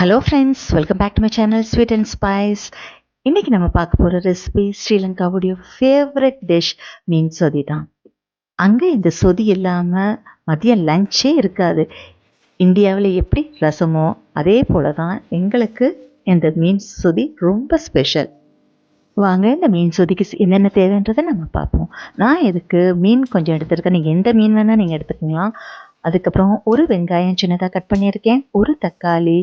Hello friends welcome back to my channel sweet and spice இன்றைக்கி நம்ம பார்க்க போகிற ரெசிபி ஸ்ரீலங்காவுடைய ஃபேவரட் டிஷ் மீன் சொதி தான். அங்கே இந்த சொதி இல்லாமல் மதியம் லஞ்சே இருக்காது. இந்தியாவில் எப்படி ரசமோ அதே போல தான் எங்களுக்கு இந்த மீன் சொதி ரொம்ப ஸ்பெஷல் வாங்க இந்த மீன் சொதிக்கு என்னென்ன தேவைன்றதை நம்ம பார்ப்போம். நான் இதுக்கு மீன் கொஞ்சம் எடுத்திருக்கேன். நீங்கள் எந்த மீன் வேணால் நீங்கள் எடுத்துக்கலாம் அதுக்கப்புறம் ஒரு வெங்காயம் சின்னதாக கட் பண்ணியிருக்கேன். ஒரு தக்காளி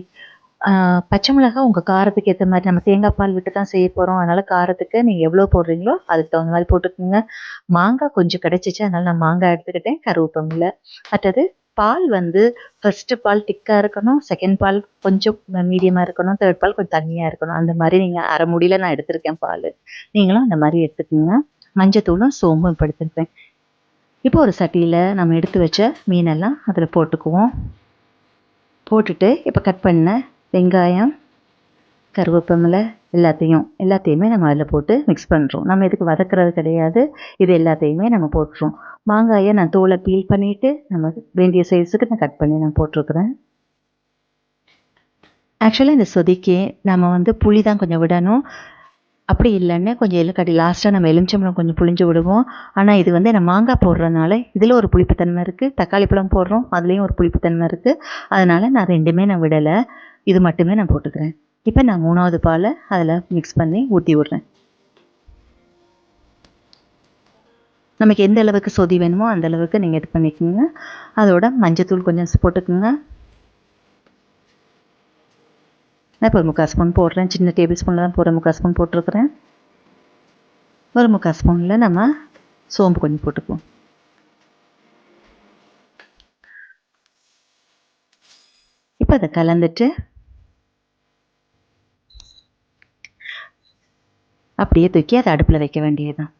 பச்சை மிளகாய் உங்கள் காரத்துக்கு ஏற்ற மாதிரி நம்ம தேங்காய் பால் விட்டு தான் செய்ய போகிறோம் அதனால் காரத்துக்கு நீங்கள் எவ்வளோ போடுறீங்களோ அதுக்கு தகுந்த மாதிரி போட்டுக்கோங்க. மாங்காய் கொஞ்சம் கிடச்சிச்சு அதனால் நான் மாங்காய் எடுத்துக்கிட்டேன் கருவேப்பமில்லை அடுத்தது பால் வந்து ஃபர்ஸ்ட்டு பால் திக்காக இருக்கணும் செகண்ட் பால் கொஞ்சம் மீடியமாக இருக்கணும் தேர்ட் பால் கொஞ்சம் தண்ணியாக இருக்கணும். அந்த மாதிரி நீங்கள் அரை முடியில் நான் எடுத்திருக்கேன் பால். நீங்களும் அந்த மாதிரி எடுத்துக்கோங்க. மஞ்சத்தூளும் சோம்பும் இப்போ எடுத்துருப்பேன். இப்போ ஒரு சட்டியில் நம்ம எடுத்து வச்ச மீனெல்லாம் அதில் போட்டுக்குவோம். போட்டுட்டு இப்போ கட் பண்ண வெங்காயம் கருவேப்பமிலை எல்லாத்தையும் எல்லாத்தையுமே நம்ம அதில் போட்டு மிக்ஸ் பண்ணுறோம் நம்ம இதுக்கு வதக்கிறது கிடையாது. இது எல்லாத்தையுமே நம்ம போட்டுருவோம் மாங்காயை நான் தோலை பீல் பண்ணிவிட்டு நம்ம வேண்டிய சைஸுக்கு நான் கட் பண்ணி நான் போட்டிருக்கிறேன். ஆக்சுவலாக இந்த சொதிக்கு நம்ம வந்து புளி தான் கொஞ்சம் விடணும். அப்படி இல்லைன்னு கொஞ்சம் எள்ளுக்கடி லாஸ்ட்டாக நம்ம எலுமிச்சம்பழம் கொஞ்சம் புளிஞ்சு விடுவோம். ஆனால் இது வந்து நம்ம மாங்காய் போடுறதுனால இதில் ஒரு புளிப்புத்தன்மை இருக்குது தக்காளி பழம் போடுறோம் அதுலேயும் ஒரு புளிப்புத்தன்மை இருக்குது அதனால் நான் ரெண்டுமே நான் விடலை. இது மட்டுமே நான் போட்டுக்கிறேன். இப்போ நான் மூணாவது பாலை அதில் மிக்ஸ் பண்ணி ஊற்றி விட்றேன். நமக்கு எந்த அளவுக்கு சொதி வேணுமோ அந்த அளவுக்கு நீங்கள் இது பண்ணிக்கோங்க. அதோட மஞ்சத்தூள் கொஞ்சம் போட்டுக்கோங்க. நான் இப்போ ஒரு முக்கால் ஸ்பூன் போடுறேன். சின்ன டேபிள் ஸ்பூனில் தான் போடுறேன் முக்கால் ஸ்பூன் போட்டிருக்கிறேன். ஒரு முக்கால் ஸ்பூனில் நம்ம சோம்பு கொஞ்சம் போட்டுக்குவோம். இப்போ அதை கலந்துட்டு அப்படியே தூக்கி அதை அடுப்பில் வைக்க வேண்டியதுதான்.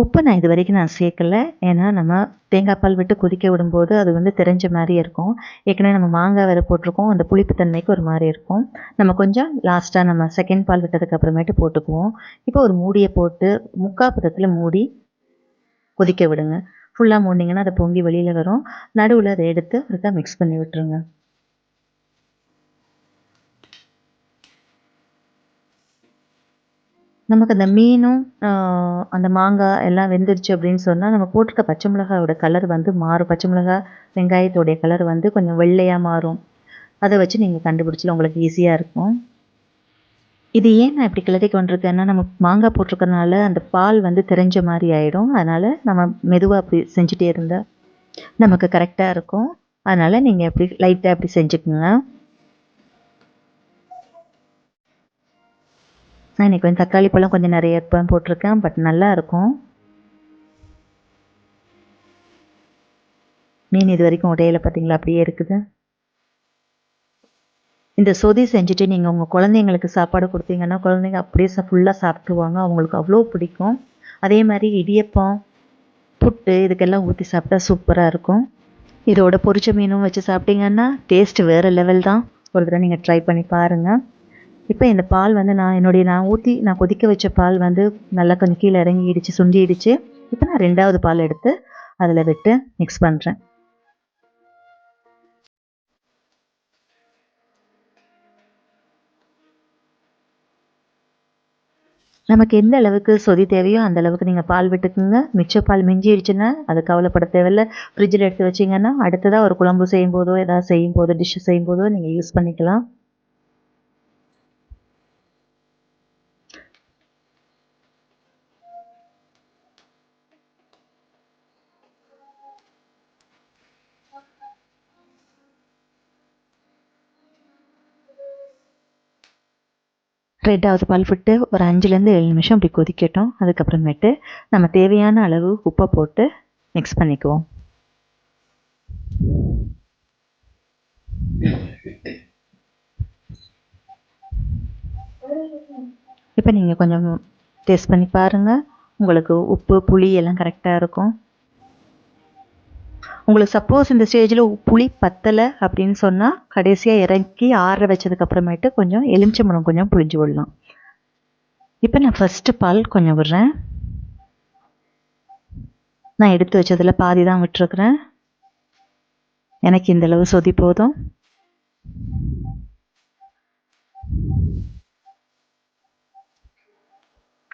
உப்பு நான் இது வரைக்கும் நான் சேர்க்கல. ஏன்னா நம்ம தேங்காய் பால் விட்டு கொதிக்க விடும்போது அது வந்து தெரிஞ்ச மாதிரி இருக்கும். ஏற்கனவே நம்ம மாங்காய் வேறு போட்டிருக்கோம். அந்த புளிப்புத்தன்மைக்கு ஒரு மாதிரி இருக்கும். நம்ம கொஞ்சம் லாஸ்ட்டாக நம்ம செகண்ட் பால் விட்டதுக்கு அப்புறமேட்டு போட்டுக்குவோம். இப்போ ஒரு மூடியை போட்டு முக்கால் பதத்தில் மூடி கொதிக்க விடுங்க. ஃபுல்லாக மூடிங்கன்னா அதை பொங்கி வெளியில் வரும். நடுவில் அதை எடுத்து ஒருக்கா மிக்ஸ் பண்ணி விட்டுருங்க. நமக்கு அந்த மீனும் அந்த மாங்காய் எல்லாம் வெந்துருச்சு அப்படின்னு சொன்னால் நம்ம போட்டிருக்க பச்சை மிளகாயோட கலர் வந்து மாறும். பச்சை மிளகாய் வெங்காயத்தோடைய கலர் வந்து கொஞ்சம் வெள்ளையாக மாறும். அதை வச்சு நீங்கள் கண்டுபிடிச்சல உங்களுக்கு ஈஸியாக இருக்கும். இது ஏன் நான் இப்படி கிளறி கொண்டிருக்கேன்னா நம்ம மாங்காய் போட்டிருக்கறனால அந்த பால் வந்து தெரிஞ்ச மாதிரி ஆயிடும். அதனால் நம்ம மெதுவாக அப்படி செஞ்சுட்டே இருந்தால் நமக்கு கரெக்டாக இருக்கும். அதனால் நீங்கள் அப்படி லைட்டாக அப்படி செஞ்சுக்கோங்க. நான் இன்னைக்கு கொஞ்சம் தக்காளி பழம் கொஞ்சம் நிறைய பழம் போட்டிருக்கேன் பட் நல்லா இருக்கும் மீன் இது வரைக்கும் உடையில பார்த்தீங்களா அப்படியே இருக்குது. இந்த சொதி செஞ்சுட்டு நீங்கள் உங்கள் குழந்தைங்களுக்கு சாப்பாடு கொடுத்தீங்கன்னா குழந்தைங்க அப்படியே ஃபுல்லாக சாப்பிடுவாங்க அவங்களுக்கு அவ்வளோ பிடிக்கும். அதே மாதிரி இடியப்பம் புட்டு இதுக்கெல்லாம் ஊற்றி சாப்பிட்டா சூப்பராக இருக்கும். இதோட பொரிச்ச மீனும் வச்சு சாப்பிட்டீங்கன்னா டேஸ்ட் வேறு லெவல் தான். ஒரு தடவை நீங்கள் ட்ரை பண்ணி பாருங்கள் இப்போ இந்த பால் வந்து நான் என்னுடைய நான் ஊற்றி நான் கொதிக்க வச்ச பால் வந்து நல்லா கொஞ்சம் கீழே இறங்கிடுச்சு சுண்டிடுச்சு. இப்போ நான் ரெண்டாவது பால் எடுத்து அதில் விட்டு மிக்ஸ் பண்ணுறேன் நமக்கு எந்த அளவுக்கு சொதி தேவையோ அந்த அளவுக்கு நீங்கள் பால் விட்டுக்குங்க. மிச்ச பால் மிஞ்சிடுச்சுன்னா அது கவலைப்பட தேவையில்ல. ஃப்ரிட்ஜில் எடுத்து வச்சிங்கன்னா அடுத்ததாக ஒரு குழம்பு செய்யும் போதோ ஏதாவது செய்யும் போதோ டிஷ்ஷு செய்யும் போதோ நீங்கள் யூஸ் பண்ணிக்கலாம். ரெண்டாவது பால் விட்டு ஒரு அஞ்சுலேருந்து ஏழு நிமிஷம் அப்படி கொதிக்கட்டும். அதுக்கப்புறமேட்டு நம்ம தேவையான அளவு உப்பை போட்டு மிக்ஸ் பண்ணிக்குவோம். இப்போ நீங்கள் கொஞ்சம் டேஸ்ட் பண்ணி பாருங்கள் உங்களுக்கு உப்பு புளி எல்லாம் கரெக்டாக இருக்கும். உங்களுக்கு சப்போஸ் இந்த ஸ்டேஜில் புளி பத்தலை அப்படின்னு சொன்னால் கடைசியாக இறக்கி ஆற வச்சதுக்கப்புறமேட்டு கொஞ்சம் கொஞ்சம் எலுமிச்சம்பழம் கொஞ்சம் புளிஞ்சு விடலாம். இப்போ நான் ஃபஸ்ட்டு பால் கொஞ்சம் விடுறேன். நான் எடுத்து வச்சதில் பாதி தான் விட்டுருக்குறேன். எனக்கு இந்தளவு சொதி போதும்.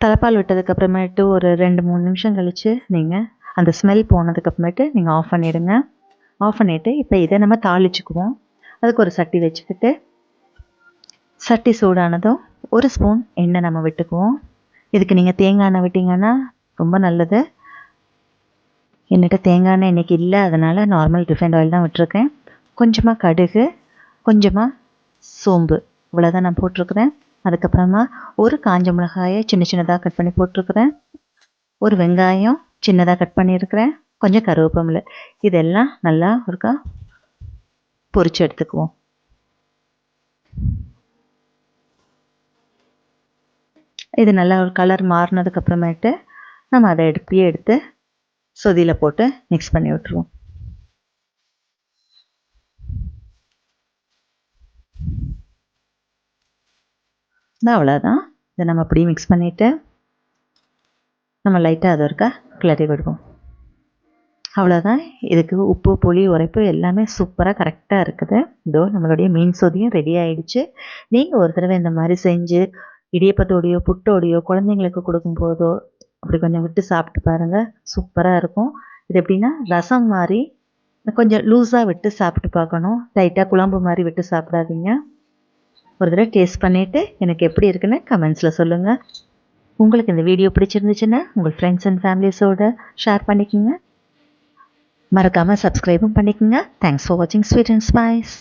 தலைப்பால் விட்டதுக்கப்புறமேட்டு ஒரு ரெண்டு மூணு நிமிஷம் கழித்து நீங்கள் அந்த ஸ்மெல் போனதுக்கு அப்புறமேட்டு நீங்கள் ஆஃப் பண்ணிவிடுங்க ஆஃப் பண்ணிவிட்டு இப்போ இதை நம்ம தாளிச்சுக்குவோம். அதுக்கு ஒரு சட்டி வச்சுக்கிட்டு சட்டி சூடானதும் ஒரு ஸ்பூன் எண்ணெய் நம்ம விட்டுக்குவோம். இதுக்கு நீங்கள் தேங்காய் எண்ணெய் விட்டிங்கன்னா ரொம்ப நல்லது. என்கிட்ட தேங்காய் எண்ணெய் இன்றைக்கி இல்லை அதனால் நார்மல் ரிஃபைண்ட் ஆயில் தான் விட்டுருக்கேன். கொஞ்சமாக கடுகு கொஞ்சமாக சோம்பு. இவ்வளோதான் நான் போட்டிருக்கிறேன். அதுக்கப்புறமா ஒரு காஞ்ச மிளகாயை சின்ன சின்னதாக கட் பண்ணி போட்டிருக்கிறேன். ஒரு வெங்காயம் சின்னதாக கட் பண்ணியிருக்கிறேன். கொஞ்சம் கருவேப்பமில்லை இதெல்லாம் நல்லா ஒருக்கா பொறிச்சு எடுத்துக்குவோம். இது நல்லா ஒரு கலர் மாறினதுக்கு அப்புறமேட்டு நம்ம அதை எடுப்பியே எடுத்து சொதியில் போட்டு மிக்ஸ் பண்ணி விட்டுருவோம். அவ்வளோதான் இதை நம்ம அப்படியே மிக்ஸ் பண்ணிவிட்டு நம்ம லைட்டாக அதை இருக்கா கிளறி விடுவோம். அவ்வளோதான் இதுக்கு உப்பு புளி உரைப்பு எல்லாமே சூப்பராக கரெக்டாக இருக்குது. இதோ நம்மளுடைய மீன் சொதியும் ரெடி ஆகிடுச்சு நீங்கள் ஒரு தடவை இந்த மாதிரி செஞ்சு இடியப்பத்தோடையோ புட்டோடையோ குழந்தைங்களுக்கு கொடுக்கும்போதோ அப்படி கொஞ்சம் விட்டு சாப்பிட்டு பாருங்கள் சூப்பராக இருக்கும். இது எப்படின்னா ரசம் மாதிரி கொஞ்சம் லூஸாக விட்டு சாப்பிட்டு பார்க்கணும். லைட்டாக குழம்பு மாதிரி விட்டு சாப்பிடாதீங்க. ஒரு தடவை டேஸ்ட் பண்ணிவிட்டு எனக்கு எப்படி இருக்குன்னு கமெண்ட்ஸில் சொல்லுங்கள் உங்களுக்கு இந்த வீடியோ பிடிச்சிருந்துச்சுன்னா உங்கள் ஃப்ரெண்ட்ஸ் அண்ட் ஃபேமிலிஸோடு ஷேர் பண்ணிக்கோங்க. மறக்காமல் சப்ஸ்கிரைபும் பண்ணிக்கோங்க. தேங்க்ஸ் ஃபார் வாட்சிங் ஸ்வீட் அண்ட் ஸ்பைஸ்